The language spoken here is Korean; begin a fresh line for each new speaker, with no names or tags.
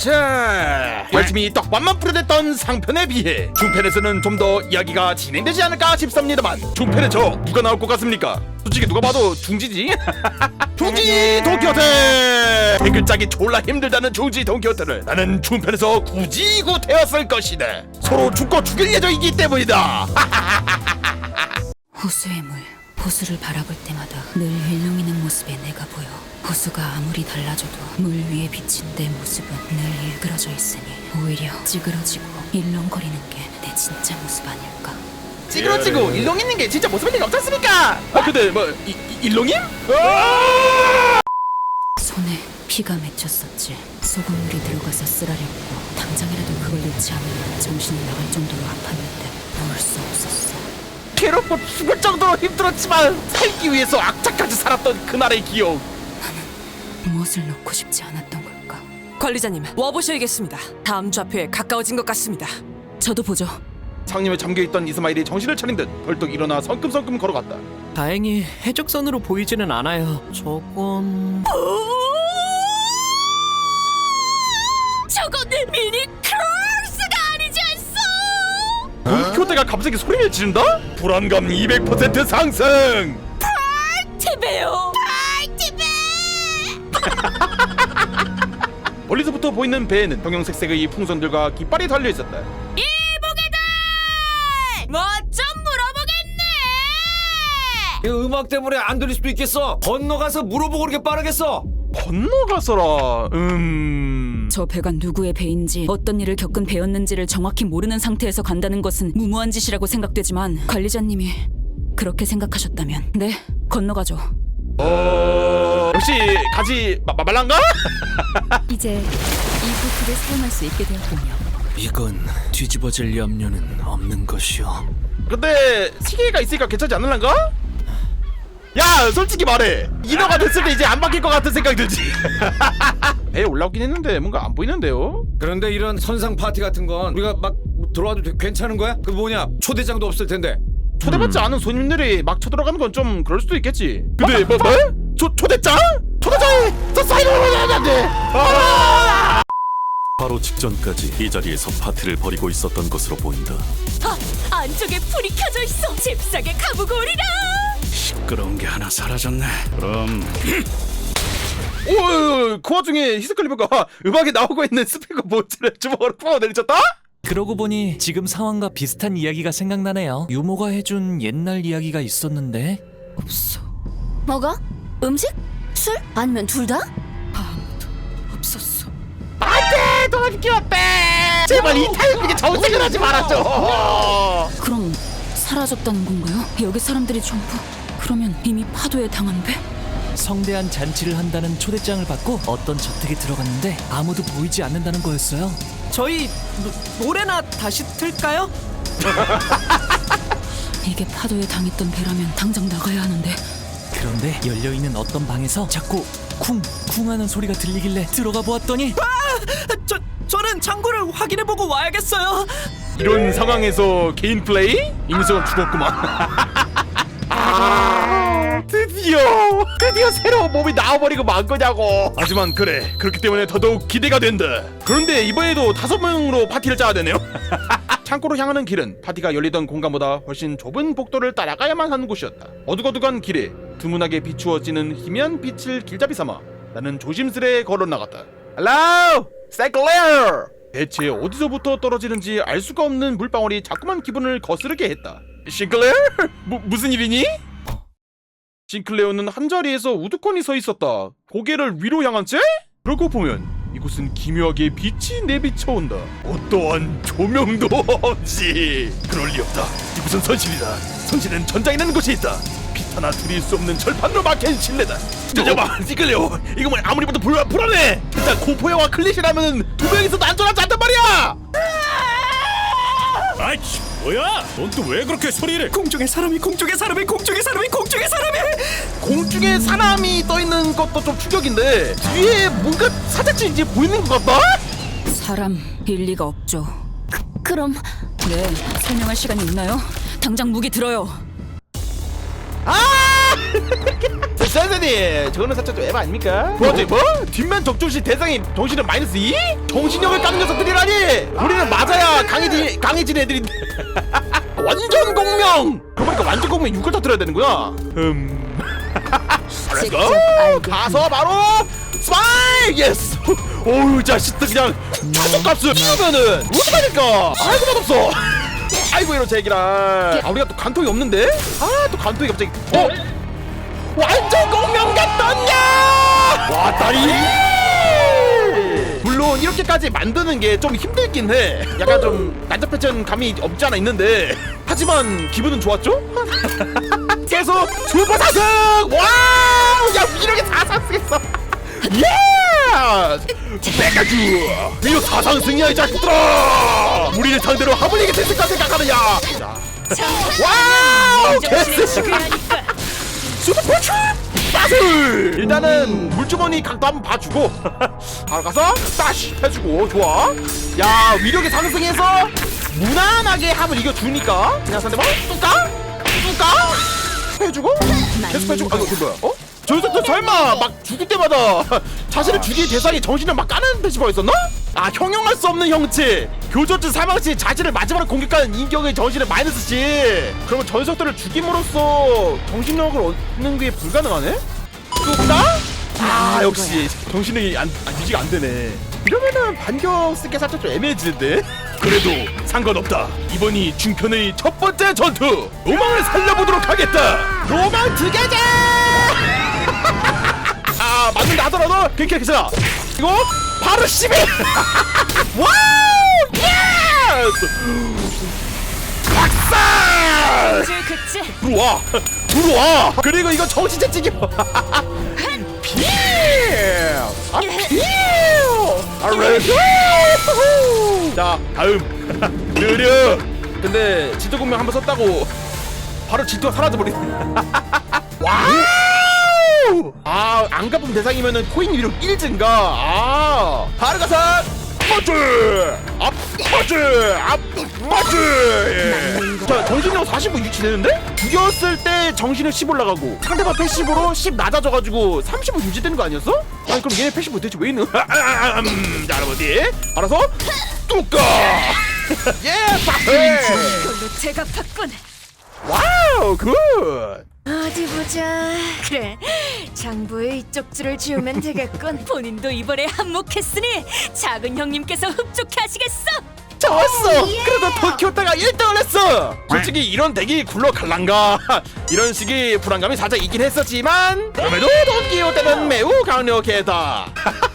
자 열심히 떡밥만 뿌려댔던 상편에 비해 중편에서는 좀 더 이야기가 진행되지 않을까 싶습니다만 중편에 저 누가 나올 것 같습니까? 솔직히 누가 봐도 중지지? 중지 동키호테 댓글 짜기 졸라 힘들다는 중지 동키호테를 나는 중편에서 굳이 구태웠을 것이다 서로 죽고 죽일 예정이기 때문이다
호수의 물, 호수를 바라볼 때마다 늘 일렁이는 모습에 내가 보여. 호수가 아무리 달라져도 물 위에 비친 내 모습은 늘 일그러져 있으니 오히려 찌그러지고 일렁거리는 게 내 진짜 모습 아닐까.
찌그러지고 일롱 있는 게 진짜 모습일 리가 없지 않습니까? 아 근데 뭐 이, 이, 일롱임?
손에 피가 맺혔었지. 소금물이 들어가서 쓰라렸고 당장이라도 그걸 넣지 않으면 정신이 나갈 정도로 아팠는데 놓을 수 없었어.
괴롭고 죽을 정도로 힘들었지만 살기 위해서 악착같이 살았던 그날의 기억
무엇을 놓고 싶지 않았던 걸까?
관리자님 와보셔야겠습니다. 다음 좌표에 가까워진 것 같습니다.
저도 보죠.
장님에 잠겨있던 이스마일이 정신을 차린 듯 벌떡 일어나 성큼성큼 걸어갔다
다행히 해적선으로 보이지는 않아요. 저건
저건 미니 크로스가 아니지 않소?
교대가 갑자기 소리를 지른다? 불안감 200% 상승
티베요.
멀리서부터 보이는 배에는 형형색색의 풍선들과 깃발이 달려 있었다
뭐좀 물어보겠네.
이 음악 때문에 안 들릴 수도 있겠어. 건너가서 물어보고 그렇게 빠르겠어.
건너가서라 음...
저 배가 누구의 배인지 어떤 일을 겪은 배였는지를 정확히 모르는 상태에서 간다는 것은 무모한 짓이라고 생각되지만 관리자님이 그렇게 생각하셨다면 네 건너가죠.
어... 역시 가지 마, 마, 말란가?
이제 이 보트를 사용할 수 있게 되었군요.
이건 뒤집어질 염려는 없는 것이오.
근데 시계가 있으니까 괜찮지 않을란가? 야 솔직히 말해 인어가 됐을 때 이제 안 바뀔 것 같은 생각이 들지 배에 올라오긴 했는데 뭔가 안 보이는데요?
그런데 이런 선상 파티 같은 건 우리가 막 들어와도 돼- 괜찮은 거야? 그 뭐냐 초대장도 없을 텐데.
초대받지 않은 손님들이 막 쳐들어가는 건 좀 그럴 수도 있겠지 근데 뭐 뭐? 초, 초대장? 초대장에 저 사인을 해야 돼 아!
바로 직전까지 이 자리에서 파티를 벌이고 있었던 것으로 보인다.
안쪽에 불이 켜져 있어. 잽싸게 가보고 오리라.
시끄러운 게 하나 사라졌네. 그럼
오, 그 와중에 히스클리버가 음악에 나오고 있는 스피커 모찌를 주먹으로 퍼 내리쳤다?
그러고 보니 지금 상황과 비슷한 이야기가 생각나네요. 유모가 해준 옛날 이야기가 있었는데
없어.
뭐가? 음식? 술? 아니면 둘 다?
아무도 없었어.
안돼 도와줄게 어때 제발 이 타이밍에 정색을 하지 말아줘
그럼 사라졌다는 건가요? 여기 사람들이 전부 그러면 이미 파도에 당한 배?
성대한 잔치를 한다는 초대장을 받고 어떤 저택에 들어갔는데 아무도 보이지 않는다는 거였어요. 저희 노래나 다시 틀까요?
이게 파도에 당했던 배라면 당장 나가야 하는데
그런데 열려 있는 어떤 방에서 자꾸 쿵 쿵 하는 소리가 들리길래 들어가 보았더니 아! 저 저는 창고를 확인해 보고 와야겠어요.
이런 상황에서 개인 플레이? 임수원 죽었구만 아, 드디어 드디어 새로운 몸이 나와버리고 만 거냐고 하지만 그래 그렇기 때문에 더더욱 기대가 된다 그런데 이번에도 다섯 명으로 파티를 짜야 되네요 창고로 향하는 길은 파티가 열리던 공간보다 훨씬 좁은 복도를 따라가야만 하는 곳이었다 어둑어둑한 길에 드문하게 비추어지는 희미한 빛을 길잡이 삼아 나는 조심스레 걸어 나갔다 Hello! 사이클레어! 대체 어디서부터 떨어지는지 알 수가 없는 물방울이 자꾸만 기분을 거스르게 했다. 싱클레어? 무, 무슨 일이니? 싱클레어는 한 자리에서 우두커니 서 있었다. 고개를 위로 향한 채? 그러고 보면 이곳은 기묘하게 빛이 내비쳐온다. 어떠한 조명도 없지. 그럴 리 없다. 이곳은 선실이다. 선실은 전장이라는 곳이 있다. 빛 하나 들일 수 없는 절판으로 막힌 실내다. 잠깐만, 싱클레어. 이거 뭐 아무리 봐도 불, 불안해. 일단 공포영화 클리시라면 두 명이서도 안전하지 않단 말이야.
아이치 뭐야? 넌 또 왜 그렇게 소리를?
공중에 사람이 공중에 사람이 공중에 사람이 공중에 사람이
공중에 사람이 떠 있는 것도 좀 충격인데 뒤에 뭔가 사자치 이제 보이는 것 같다?
사람 일리가 없죠.
그럼
네, 설명할 시간이 있나요? 당장 무기 들어요.
센세니? 저거는 살짝 좀 에바 아닙니까? 뭐지 뭐? 뒷면 적중시 대상이 정신은 마이너스 2? 정신력을 까는 녀석들이라니! 우리는 맞아야 강해지, 강해진 애들인데 완전 공명! 그러고 보니까 완전 공명 6을 터뜨려야 되는구나 음 go. 가서 바로 스파이 예스 오우 자식들 그냥 차속값을 띄우면은 어떡하니까? 아이고 맛없어. 아이고 이런 제기라 아 우리가 또 간통이 없는데? 아 또 간통이 갑자기. 어 완전 공명겠던냐 왔다리! 물론 이렇게까지 만드는 게 좀 힘들긴 해. 약간 좀 난잡해진 감이 없지 않아 있는데. 하지만 기분은 좋았죠? 계속 슈퍼 사승 와우! 야 이렇게 사상승했어. 예 메가주! 이거 사상승이야 이 자식들아! 우리를 상대로 하블리게 됐을까 생각하느냐? 자. 와우! 개쎄 슈퍼 펀치 빠슬! 일단은 물주머니 각도 한번 봐주고. 바로 가서 따시 해주고 좋아. 야 위력이 상승해서 무난하게 합을 이겨주니까. 그냥 상대방 뚜까? 뚜까? 해주고 계속 해주고. 아이고 그 뭐야? 어? 저 녀석들 설마 막 죽을 때마다 자신을 죽일 대상이 정신을 막 까는 패시버가 있었나? 아 형용할 수 없는 형체. 교전진 사망시 자신을 마지막으로 공격하는 인격의 정신을 마이너스 시 그러면 저 녀석들을 죽임으로써 정신력을 얻는 게 불가능하네? 뚝딱? 아 역시 정신력이 안, 아, 유지가 안 되네. 이러면은 반격 쓰기 살짝 좀 애매해지는데? 그래도 상관없다. 이번이 중편의 첫 번째 전투. 로망을 살려보도록 하겠다. 로망 드게제 아 맞는다. 하더라도 괜찮아 괜찮아. 이거 바로 11 와우! 예스! 박살!
그치?
들어와. 들어와. 그리고 이거 정신체 피! 아, 피! 알레스 자 다음. 느려. 근데 지도 공명 한번 썼다고 바로 질투가 사라져버리네. 와우 아 안가품 대상이면은 코인 위력 1 증가. 아. 바로 가서 퍼즈 앞 퍼즈 앞 퍼즈 자 정신력 45 유지되는데? 죽였을 때 정신력 10 올라가고 상대방 패시브로 10 낮아져가지고 35 유지되는 거 아니었어? 아니 그럼 얘네 패시브 대체 왜 있는 아, 아, 아, 음, 자 여러분들 알아서 뚜까 예 파페
이걸로 제가 바꾼.
와우 굿
어디 보자. 그래, 장부에 이쪽 줄을 지우면 되겠군.
본인도 이번에 한몫했으니 작은 형님께서 흡족해 하시겠어.
좋았어 그래도 도쿄타가 1등을 했어 솔직히 이런 덱이 굴러갈란가 이런 식의 불안감이 살짝 있긴 했었지만 그럼에도 도쿄타는 매우 강력했다